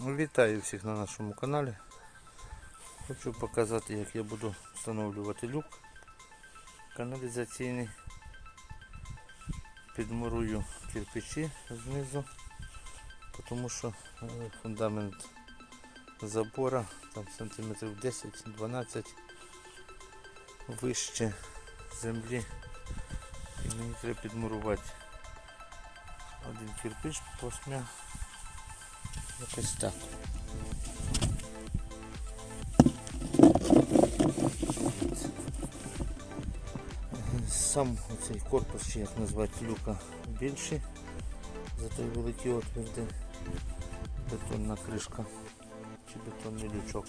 Вітаю всіх на нашому каналі. Хочу показати, як я буду встановлювати люк каналізаційний. Підмурую кирпичі знизу, тому що е, фундамент забора там сантиметрів 10-12 вище землі. І мені треба підмурувати один кирпич посмя. Якось так. Сам цей корпус, чи як назвати люка, більший за той великий отвір, де бетонна кришка чи бетонний лючок.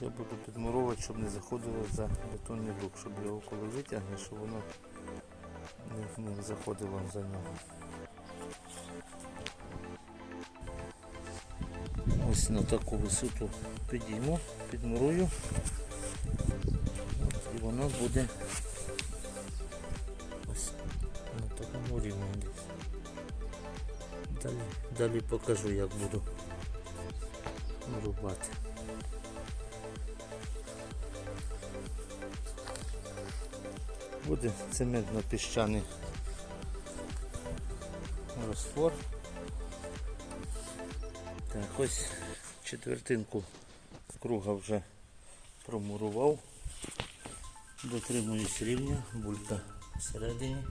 Я буду підмуровувати, щоб не заходило за бетонний люк, щоб його коли витягне, щоб воно не заходило за нього. Ось на таку висоту підійму, підмурую і воно буде ось на такому рівні. Далі, далі покажу як буду рубати. Буде цементно-піщаний розтвор. Так, ось четвертинку круга вже промурував. Дотримуюсь рівня, булька всередині.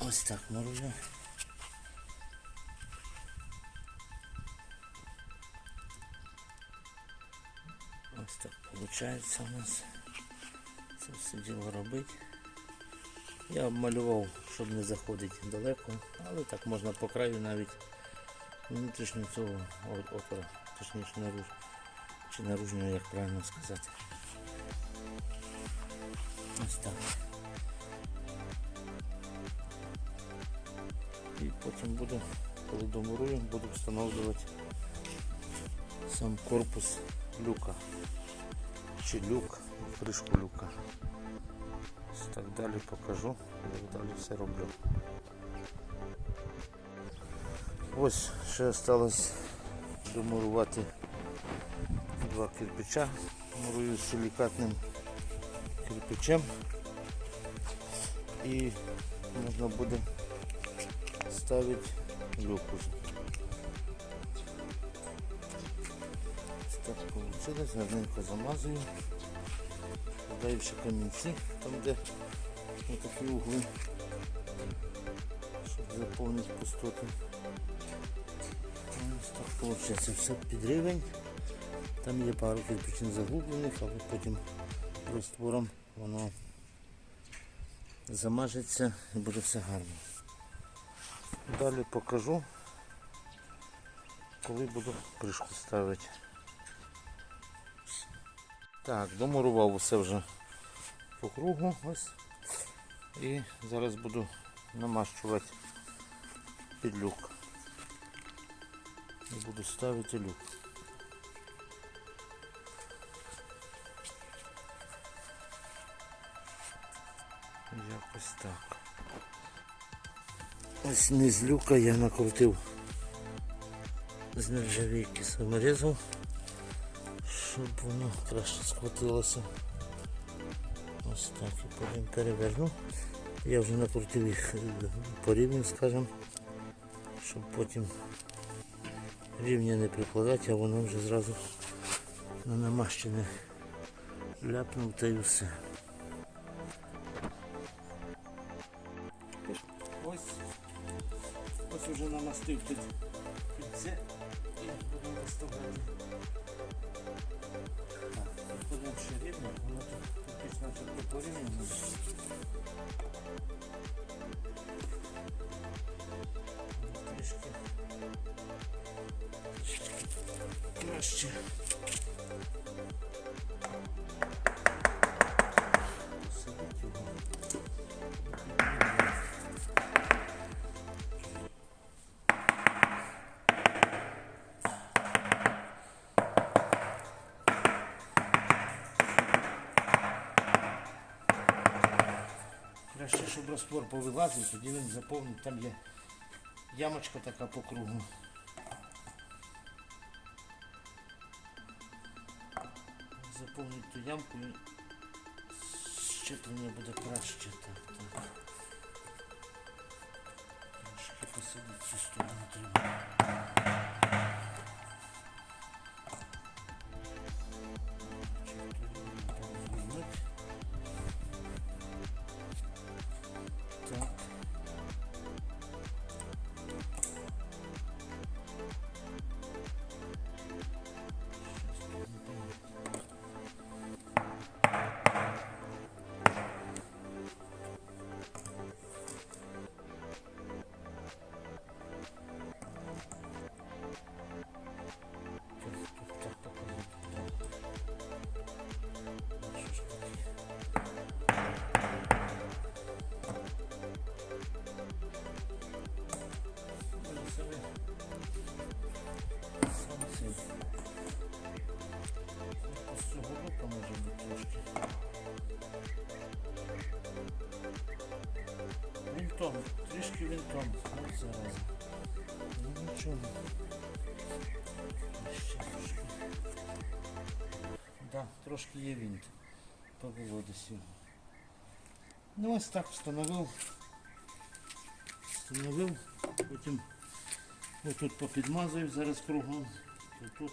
Ось так мурую. Ось так виходить у нас це все діло робити. Я обмалював, щоб не заходити далеко, але так можна по краю навіть внутрішнього цього о- отвора, точніше наруж, чи наружнього, як правильно сказати. Ось так. І потім буду, коли домурую, буду встановлювати сам корпус люка. Чи люк, кришку люка. Ось Так далі покажу, як далі все роблю. Ось ще осталось домурувати два кирпича. Мурую силікатним кирпичем і можна буде ставити люк уже. Так вийшло, гарненько замазую. Даю ще камінці, там де такі угли, щоб заповнити пустоти. Виходить все під рівень. Там є пару кирпичин заглублених, але потім розтвором воно замажеться і буде все гарно. Далі покажу, коли буду кришку ставити. Так, домурував усе вже по кругу ось. І зараз буду намащувати під І буду ставити люк. Якось так. Ось низ люка я накрутив з нержавійки саморізу, щоб воно краще схватилося. Ось так і потім переверну. Я вже накрутив їх е, по рівню, скажімо, щоб потім рівня не прикладати, а воно вже зразу на намащене ляпнув та й все. Ось, ось уже намастив під, під це і будемо виставляти. Так, підходимо ще рівно, воно тут начебто порівняно. Трішки. Краще. Краще, щоб розтвор повилазив, тоді він заповнить, там є ямочка така по кругу. Заповнити ту ямку і щеплення буде краще. Так, так. Трошки посадити цю сторону треба. Вінтом, трішки вінтом. От зараз. Ну нічого. Ще трошки. Да, трошки є вінт. Побуло десь. Ну ось так встановив. Встановив, потім отут попідмазую зараз кругом, тут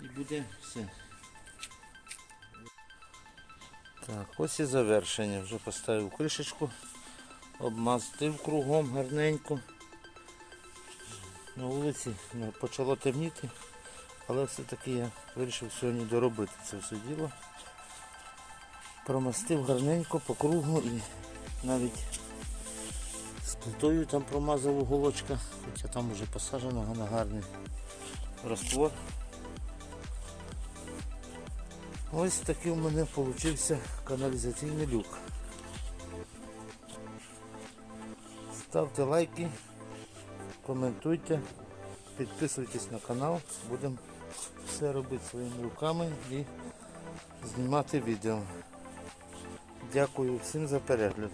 і буде все. Так, ось і завершення. Вже поставив кришечку, обмастив кругом гарненько. На вулиці ну, почало темніти, але все-таки я вирішив сьогодні доробити це все діло. Промастив гарненько по кругу і навіть з плитою там промазав уголочка, хоча там вже посаджено на гарний раствор. Ось такий у мене вийшов каналізаційний люк. Ставте лайки, коментуйте, підписуйтесь на канал, будемо все робити своїми руками і знімати відео. Дякую всім за перегляд.